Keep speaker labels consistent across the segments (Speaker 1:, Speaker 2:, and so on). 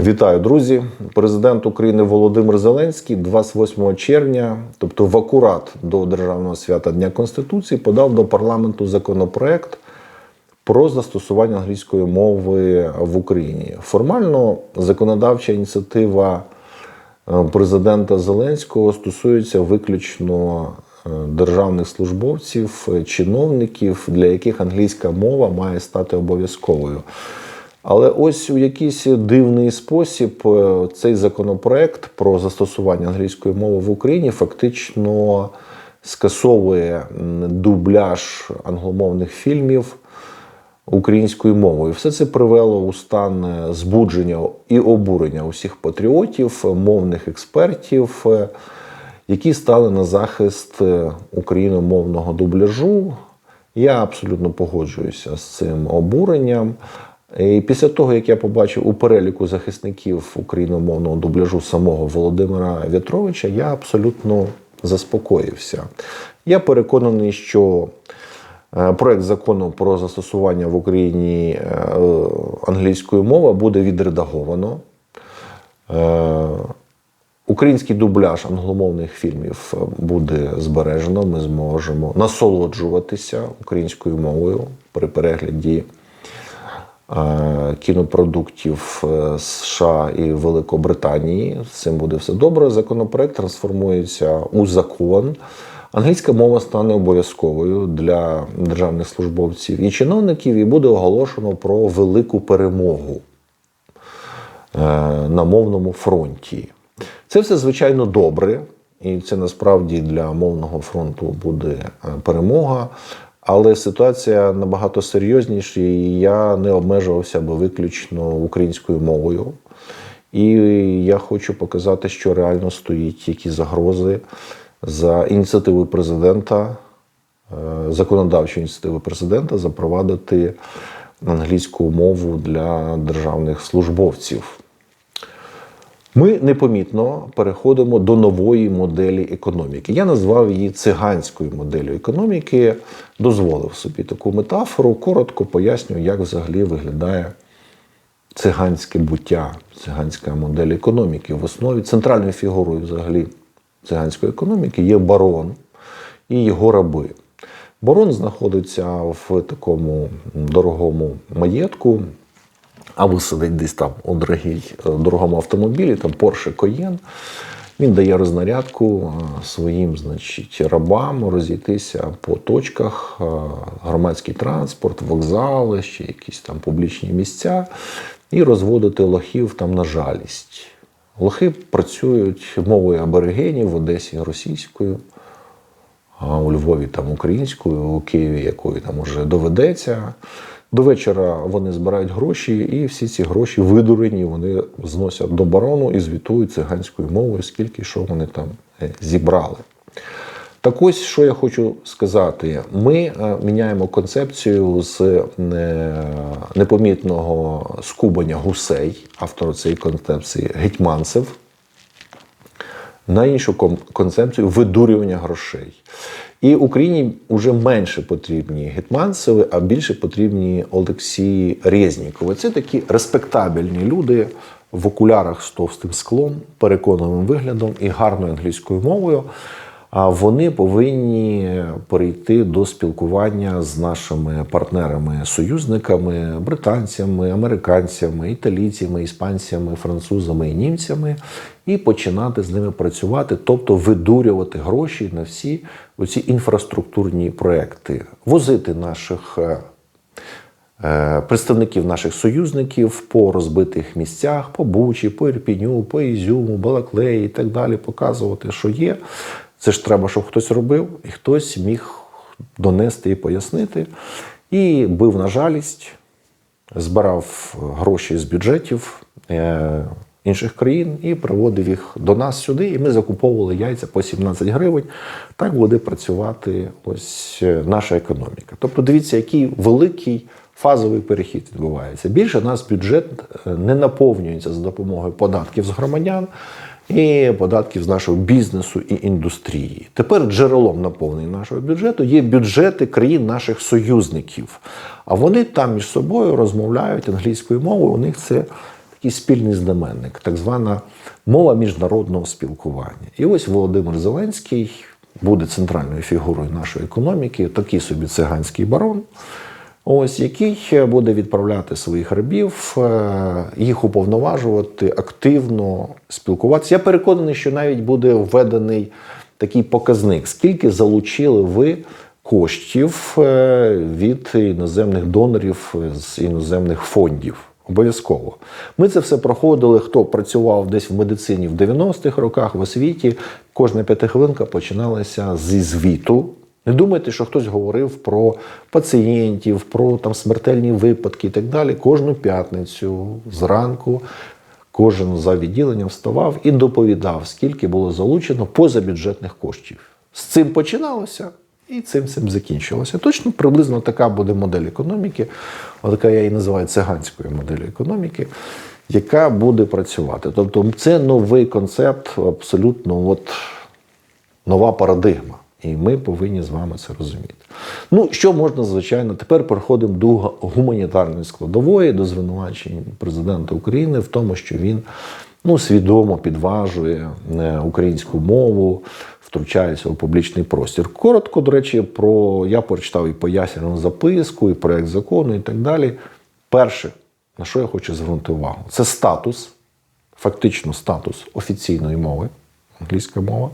Speaker 1: Вітаю, друзі! Президент України Володимир Зеленський 28 червня, тобто в акурат до Державного свята Дня Конституції, подав до парламенту законопроект про застосування англійської мови в Україні. Формально законодавча ініціатива е, президента Зеленського стосується виключно е, державних службовців, е, чиновників, для яких англійська мова має стати обов'язковою. Але ось у якийсь дивний спосіб е, цей законопроект про застосування англійської мови в Україні фактично скасовує дубляж англомовних фільмів українською мовою. Все це привело у стан збудження і обурення усіх патріотів, мовних експертів, е, які стали на захист е, україномовного дубляжу. Я абсолютно погоджуюся з цим обуренням. І після того, як я побачив у переліку захисників україномовного дубляжу самого Володимира В'ятровича, я абсолютно заспокоївся. Я переконаний, що е, проект закону про застосування в Україні е, англійської мови буде відредаговано. Е, Український дубляж англомовних фільмів буде збережено. Ми зможемо насолоджуватися українською мовою при перегляді кінопродуктів е, США і Великобританії. З цим буде все добре. Законопроект трансформується у закон. Англійська мова стане обов'язковою для державних службовців і чиновників, і буде оголошено про велику перемогу е, на мовному фронті. Це все звичайно добре, і це насправді для мовного фронту буде е, перемога. Але ситуація набагато серйозніша, і я не обмежувався би виключно українською мовою. І я хочу показати, що реально стоїть які загрози за ініціативою президента, е, законодавчої ініціативи президента запровадити англійську мову для державних службовців. Ми непомітно переходимо до нової моделі економіки. Я назвав її циганською моделлю економіки, дозволив собі таку метафору. Коротко поясню, як взагалі виглядає циганське буття, циганська модель економіки. В основі центральною фігурою взагалі циганської економіки є барон і його раби. Барон знаходиться в такому дорогому маєтку, або сидить десь там у дорогій, е, дорогому автомобілі, там Porsche Cayenne. Він дає рознарядку е, своїм значить, рабам розійтися по точках, е, громадський транспорт, вокзали, ще якісь там публічні місця, і розводити лохів там на жалість. Лохи працюють мовою аборигенів в Одесі російською, а у Львові там українською, у Києві якою там уже доведеться. До вечора вони збирають гроші, і всі ці гроші видурені, вони зносять до барону і звітують циганською мовою, скільки що вони там е, зібрали. Так ось, що я хочу сказати: ми е, міняємо концепцію з е, непомітного скубання гусей, автор цієї концепції Гетьманцев, на іншу кон- концепцію видурювання грошей. І Україні вже менше потрібні гетманцеви, а більше потрібні Олексії Резнікови. Це такі респектабельні люди в окулярах з товстим склом, переконаним виглядом і гарною англійською мовою. А вони повинні перейти до спілкування з нашими партнерами-союзниками, британцями, американцями, італійцями, іспанцями, французами і німцями, і починати з ними працювати, тобто видурювати гроші на всі оці інфраструктурні проекти, возити наших. е, е, Представників наших союзників по розбитих місцях, по Бучі, по Ірпіню, по Ізюму, Балаклеї і так далі, показувати, що є. Це ж треба, щоб хтось робив, і хтось міг донести і пояснити. І бив на жалість, збирав гроші з бюджетів е, інших країн і приводив їх до нас сюди. І ми закуповували яйця по 17 гривень. Так буде працювати ось е, наша економіка. Тобто, дивіться, який великий фазовий перехід відбувається. Більше нас бюджет е, не наповнюється за допомогою податків з громадян. І податків з нашого бізнесу і індустрії. Тепер джерелом наповнення нашого бюджету є бюджети країн наших союзників. А вони там між собою розмовляють англійською мовою. У них це такий спільний знаменник, так звана мова міжнародного спілкування. І ось Володимир Зеленський буде центральною фігурою нашої економіки, такий собі циганський барон. Ось який буде відправляти своїх рабів, е, їх уповноважувати активно спілкуватися. Я переконаний, що навіть буде введений такий показник, скільки залучили ви коштів е, від іноземних донорів е, з іноземних фондів. Обов'язково. Ми це все проходили. Хто працював десь в медицині в 90-х роках в освіті. Кожна п'ятихвилинка починалася зі звіту. Не думайте, що хтось говорив про пацієнтів, про там смертельні випадки і так далі. Кожну п'ятницю зранку кожен за відділенням вставав і доповідав, скільки було залучено позабюджетних коштів. З цим починалося. І цим цим закінчилося. Точно приблизно така буде модель економіки, така я її називаю циганською моделлю економіки, яка буде працювати. Тобто це новий концепт, абсолютно от нова парадигма. І ми повинні з вами це розуміти. Ну, що можна, звичайно, тепер переходимо до гуманітарної складової, до звинувачень президента України в тому, що він ну, свідомо підважує е, українську мову, втручається у публічний простір. Коротко, до речі, про я прочитав і пояснювальну записку, і проект закону, і так далі. Перше, на що я хочу звернути увагу, це статус, фактично статус офіційної мови, англійська мова.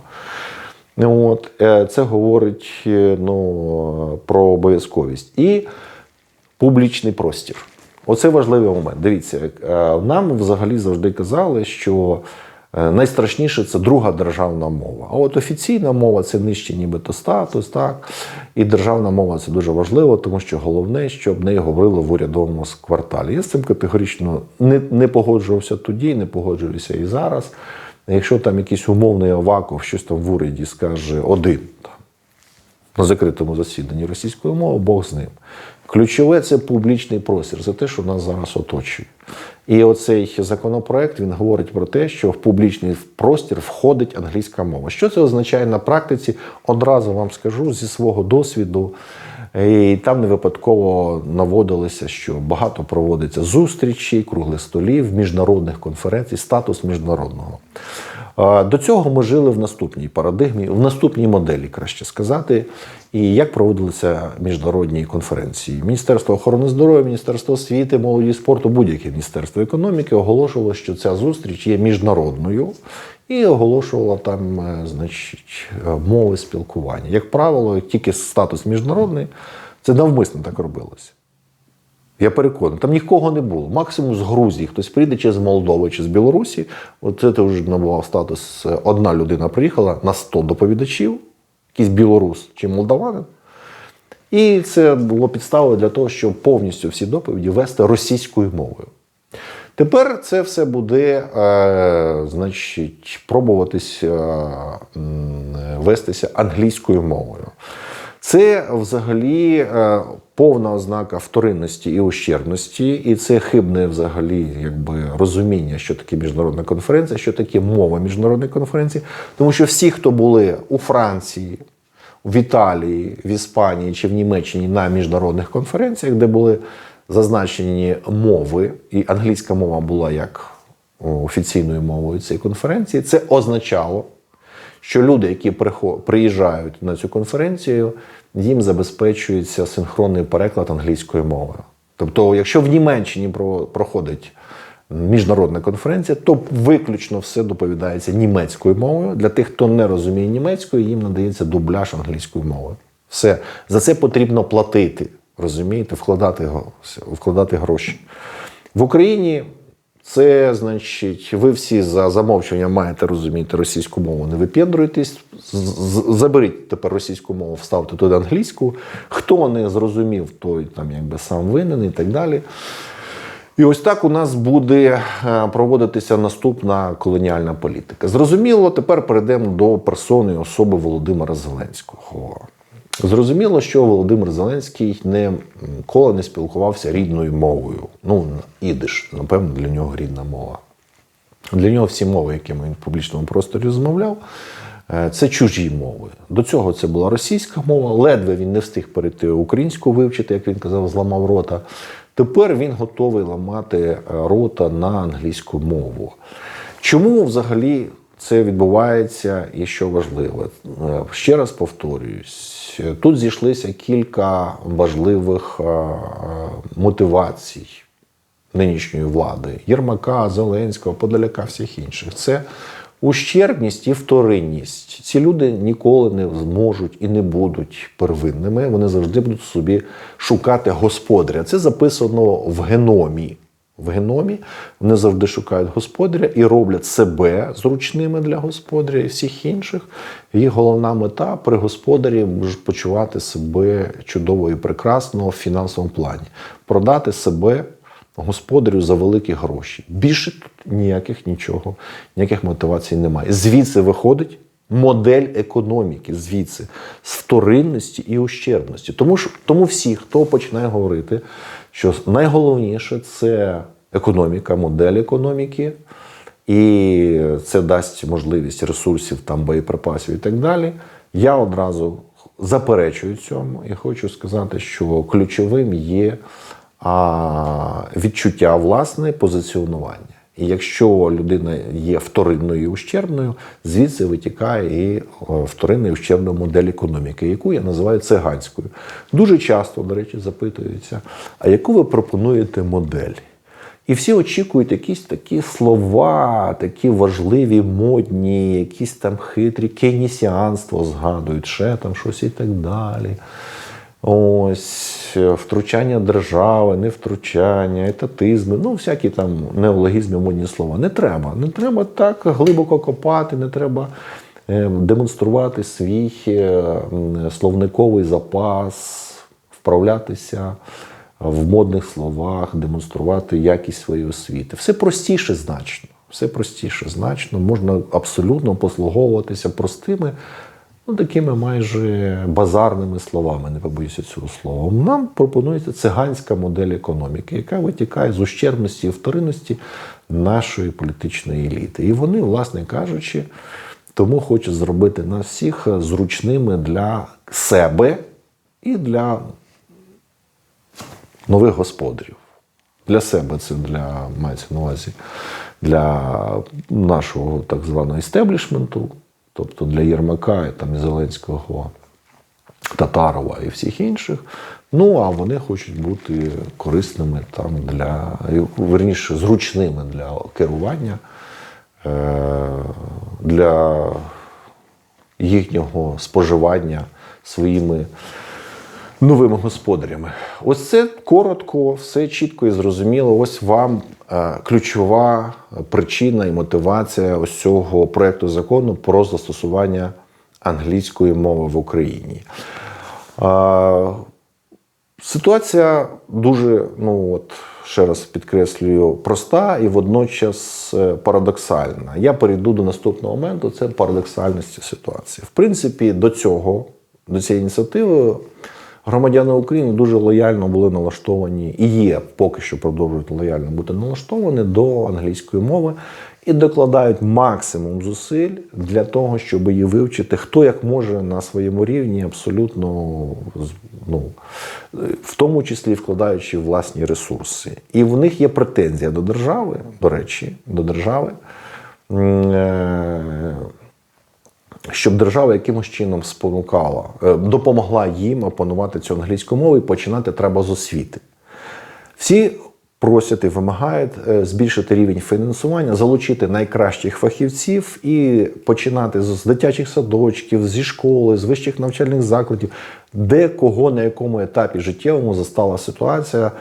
Speaker 1: От, е, Це говорить е, ну, про обов'язковість. І публічний простір. Оце важливий момент. Дивіться, е, нам взагалі завжди казали, що найстрашніше це друга державна мова. А от офіційна мова це нижче, нібито статус, так. І державна мова це дуже важливо, тому що головне, щоб нею говорили в урядовому кварталі. Я з цим категорично не, не погоджувався тоді, не погоджуюся і зараз. Якщо там якийсь умовний Аваков щось там в уряді скаже один там, на закритому засіданні російської мови, Бог з ним. Ключове це публічний простір, це те, що нас зараз оточує. І оцей законопроект він говорить про те, що в публічний простір входить англійська мова. Що це означає на практиці? Одразу вам скажу зі свого досвіду. І там не випадково наводилося, що багато проводиться зустрічей, круглих столів, міжнародних конференцій, статус міжнародного. До цього ми жили в наступній парадигмі, в наступній моделі, краще сказати. І як проводилися міжнародні конференції? Міністерство охорони здоров'я, Міністерство освіти, молоді і спорту, будь-яке міністерство економіки оголошувало, що ця зустріч є міжнародною і оголошувала там, е, значить, е, мови спілкування. Як правило, тільки статус міжнародний, це навмисно так робилося. Я переконаний, там нікого не було. Максимум з Грузії хтось прийде чи з Молдови, чи з Білорусі. Оце ти вже набував статус. е, Одна людина приїхала на 100 доповідачів, якийсь білорус чи молдаванин. І це було підставою для того, щоб повністю всі доповіді вести російською мовою. Тепер це все буде, е, значить, пробуватись е, вестися англійською мовою. Це взагалі е, повна ознака вторинності і ущербності, і це хибне взагалі якби розуміння, що таке міжнародна конференція, що таке мова міжнародної конференції. Тому що всі, хто були у Франції, в Італії, в Іспанії чи в Німеччині на міжнародних конференціях, де були зазначені мови, і англійська мова була як офіційною мовою цієї конференції, це означало, що люди, які приїжджають на цю конференцію, їм забезпечується синхронний переклад англійською мовою. Тобто, якщо в Німеччині про- проходить міжнародна конференція, то виключно все доповідається німецькою мовою. Для тих, хто не розуміє німецькою, їм надається дубляж англійською мовою. Все. За це потрібно платити. Розумієте, вкладати, вкладати гроші. В Україні це значить, ви всі за замовчуванням маєте розуміти російську мову, не з- заберіть тепер російську мову, вставте туди англійську. Хто не зрозумів, той там якби сам винен і так далі. І ось так у нас буде е, проводитися наступна колоніальна політика. Зрозуміло, тепер перейдемо до персони особи Володимира Зеленського. Зрозуміло, що Володимир Зеленський ніколи не спілкувався рідною мовою. Ну, ідиш, напевно, для нього рідна мова. Для нього всі мови, якими він в публічному просторі розмовляв, е, це чужі мови. До цього це була російська мова, ледве він не встиг перейти українську вивчити, як він казав, зламав рота. Тепер він готовий ламати е, рота на англійську мову. Чому взагалі це відбувається і що важливо? Е, Ще раз повторююсь: тут зійшлися кілька важливих е, мотивацій нинішньої влади Єрмака, Зеленського, Подоляка, всіх інших. Це ущербність і вторинність. Ці люди ніколи не зможуть і не будуть первинними. Вони завжди будуть собі шукати господаря. Це записано в геномі. В геномі вони завжди шукають господаря і роблять себе зручними для господаря і всіх інших. Їх головна мета при господарі почувати себе чудово і прекрасно в фінансовому плані, продати себе господарю за великі гроші. Більше тут ніяких нічого, ніяких мотивацій немає. Звідси виходить модель економіки, звідси з вторинності і ущербності. Тому що тому всі, хто починає говорити, що найголовніше це економіка, модель економіки. І це дасть можливість ресурсів, там боєприпасів і так далі. Я одразу заперечую цьому і хочу сказати, що ключовим є відчуття власне позиціонування. І якщо людина є вторинною і ущербною, звідси витікає і о, вторинна і ущербна модель економіки, яку я називаю циганською. Дуже часто, до речі, запитуються: а яку ви пропонуєте модель? І всі очікують якісь такі слова, такі важливі, модні, якісь там хитрі кейнісіанство згадують, ще там щось і так далі. Ось втручання держави, невтручання, етатизми, ну всякі там неологізми, модні слова. Не треба. Не треба так глибоко копати, не треба е, демонструвати свій е, словниковий запас, вправлятися в модних словах, демонструвати якість своєї освіти. Все простіше значно. Все простіше значно. Можна абсолютно послуговуватися простими, ну такими майже базарними словами, не побоюся цього слова. Нам пропонується циганська модель економіки, яка витікає з ущербності і вторинності нашої політичної еліти. І вони, власне кажучи, тому хочуть зробити нас всіх зручними для себе і для нових господарів. Для себе це для мається на увазі для нашого так званого істеблішменту, тобто для Єрмака, і там, Зеленського, Татарова і всіх інших. Ну, а вони хочуть бути корисними там для, верніше, зручними для керування, е, для їхнього споживання своїми новими господарями. Ось це коротко, все чітко і зрозуміло. Ось вам е, ключова причина і мотивація ось цього проекту закону про застосування англійської мови в Україні. Е, Ситуація дуже, ну от ще раз підкреслюю, проста і водночас е, парадоксальна. Я перейду до наступного моменту. Це парадоксальність ситуації. В принципі, до цього, до цієї ініціативи, громадяни України дуже лояльно були налаштовані і є поки що продовжують лояльно бути налаштовані до англійської мови і докладають максимум зусиль для того, щоб її вивчити, хто як може на своєму рівні, абсолютно ну, в тому числі вкладаючи власні ресурси. І в них є претензія до держави, до речі, до держави. Щоб держава якимось чином спонукала, е, допомогла їм опанувати цю англійську мову і починати треба з освіти. Всі просять і вимагають е, збільшити рівень фінансування, залучити найкращих фахівців і починати з дитячих садочків, зі школи, з вищих навчальних закладів, де кого на якому етапі життєвому застала ситуація.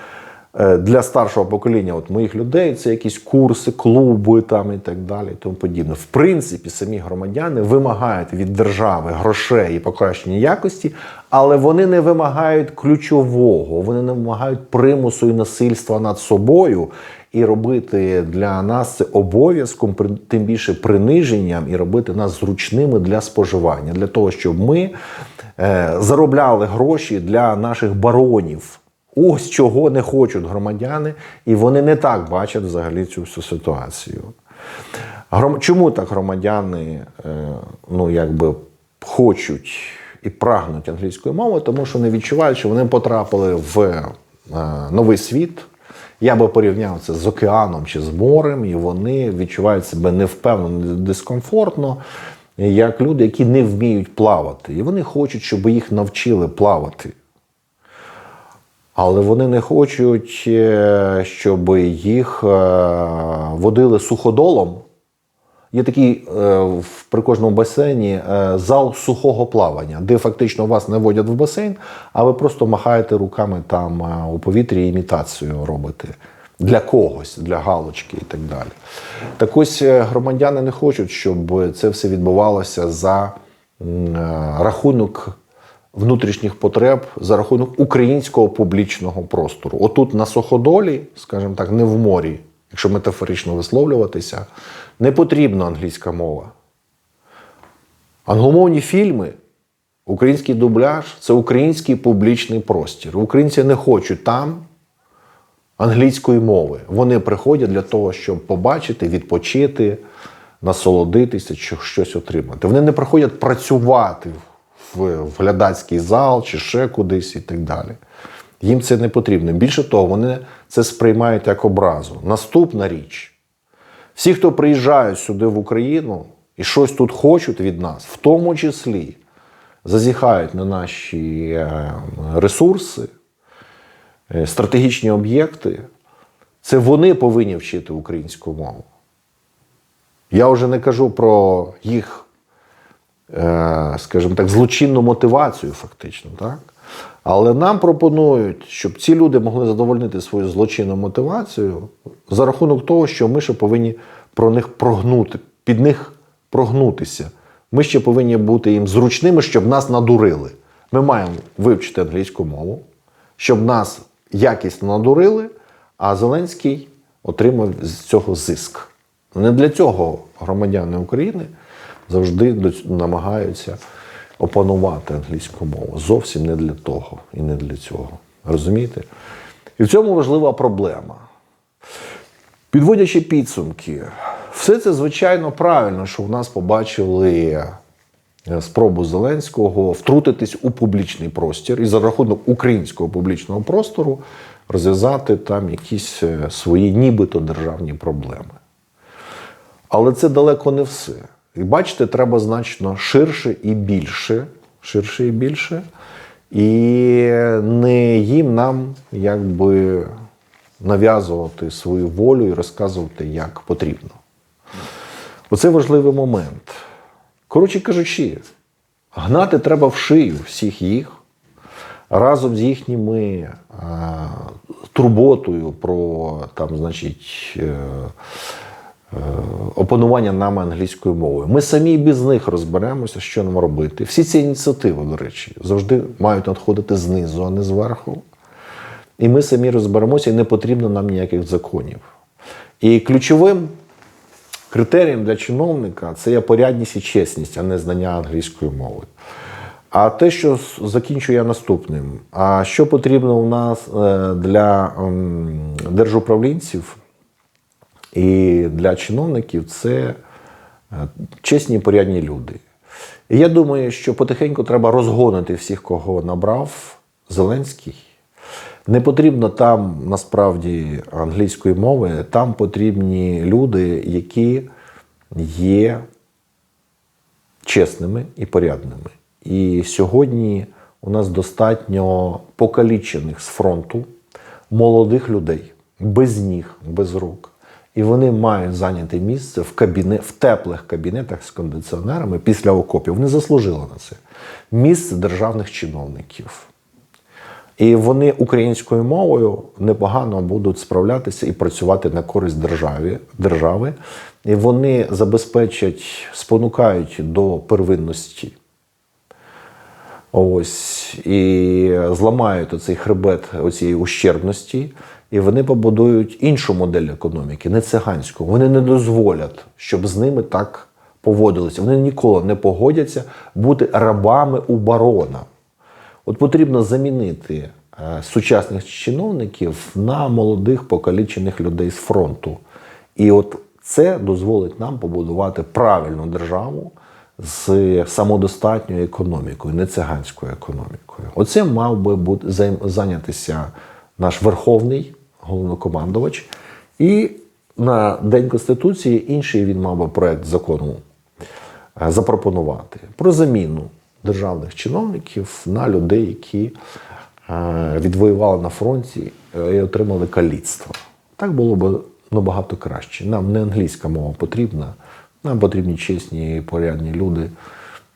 Speaker 1: Е, Для старшого покоління, от моїх людей, це якісь курси, клуби там і так далі, і тому подібне. В принципі, самі громадяни вимагають від держави грошей і покращення якості, але вони не вимагають ключового, вони не вимагають примусу і насильства над собою. І робити для нас це обов'язком, тим більше приниженням, і робити нас зручними для споживання, для того, щоб ми е, заробляли гроші для наших баронів. Ось чого не хочуть громадяни, і вони не так бачать взагалі цю всю ситуацію. Чому так громадяни е, ну, якби хочуть і прагнуть англійської мови? Тому що вони відчувають, що вони потрапили в новий світ. Я би порівняв це з океаном чи з морем, і вони відчувають себе невпевнено, дискомфортно, як люди, які не вміють плавати. І вони хочуть, щоб їх навчили плавати. Але вони не хочуть, е, щоб їх е, водили суходолом. Є такий е, при кожному басейні зал сухого плавання, де фактично вас не водять в басейн, а ви просто махаєте руками там у повітрі імітацію робите. Для когось, для галочки і так далі. Так ось громадяни не хочуть, щоб це все відбувалося за рахунок внутрішніх потреб, за рахунок українського публічного простору. Отут на суходолі, скажімо так, не в морі, якщо метафорично висловлюватися, не потрібна англійська мова. Англомовні фільми, український дубляж це український публічний простір. Українці не хочуть там англійської мови. Вони приходять для того, щоб побачити, відпочити, насолодитися, чи щось отримати. Вони не приходять працювати в, в глядацький зал чи ще кудись і так далі. Їм це не потрібно. Більше того, вони це сприймають як образу. Наступна річ. Всі, хто приїжджають сюди в Україну і щось тут хочуть від нас, в тому числі зазіхають на наші е, ресурси, е, стратегічні об'єкти, це вони повинні вчити українську мову. Я вже не кажу про їх, скажімо так, злочинну мотивацію, фактично, так? Але нам пропонують, щоб ці люди могли задовольнити свою злочинну мотивацію за рахунок того, що ми ще повинні про них прогнути, під них прогнутися. Ми ще повинні бути їм зручними, щоб нас надурили. Ми маємо вивчити англійську мову, щоб нас якісно надурили, а Зеленський отримав з цього зиск. Не для цього громадяни України завжди намагаються опанувати англійську мову. Зовсім не для того і не для цього. Розумієте? І в цьому важлива проблема. Підводячи підсумки, все це звичайно правильно, що в нас побачили е, спробу Зеленського втрутитись у публічний простір і за рахунок українського публічного простору розв'язати там якісь е, свої нібито державні проблеми. Але це далеко не все. І бачите, треба значно ширше і більше. Ширше і більше. І не їм нам якби нав'язувати свою волю і розказувати, як потрібно. Оце важливий момент. Коротше кажучи, гнати треба в шию всіх їх разом з їхніми а, турботою про там, значить, е, е, опанування нами англійською мовою. Ми самі без них розберемося, що нам робити. Всі ці ініціативи, до речі, завжди мають надходити знизу, а не зверху. І ми самі розберемося, і не потрібно нам ніяких законів. І ключовим критерієм для чиновника це є порядність і чесність, а не знання англійської мови. А те, що закінчую я наступним. А що потрібно у нас е, для держуправлінців і для чиновників, це е, чесні і порядні люди. І я думаю, що потихеньку треба розгонити всіх, кого набрав Зеленський. Не потрібно там насправді англійської мови, там потрібні люди, які є чесними і порядними. І сьогодні у нас достатньо покалічених з фронту молодих людей, без ніг, без рук. І вони мають зайняти місце в кабіне, в теплих кабінетах з кондиціонерами після окопів. Вони заслужили на це. Місце державних чиновників. І вони українською мовою непогано будуть справлятися і працювати на користь державі, держави. І вони забезпечать, спонукають до первинності. Ось і зламають оцей хребет оцієї ущербності, і вони побудують іншу модель економіки, не циганську. Вони не дозволять, щоб з ними так поводилися. Вони ніколи не погодяться бути рабами у барона. От потрібно замінити е, сучасних чиновників на молодих покалічених людей з фронту. І от це дозволить нам побудувати правильну державу з самодостатньою економікою, не циганською економікою. Оцим мав би бути зайнятися наш верховний головнокомандувач. І на День Конституції інший він мав би проект закону е, запропонувати про заміну державних чиновників на людей, які е, відвоювали на фронті е, і отримали каліцтво. Так було б набагато краще. Нам не англійська мова потрібна, нам потрібні чесні порядні люди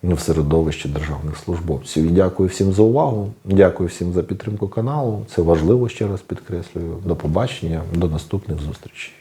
Speaker 1: в середовищі державних службовців. І дякую всім за увагу. Дякую всім за підтримку каналу. Це важливо ще раз підкреслюю. До побачення, до наступних зустрічей.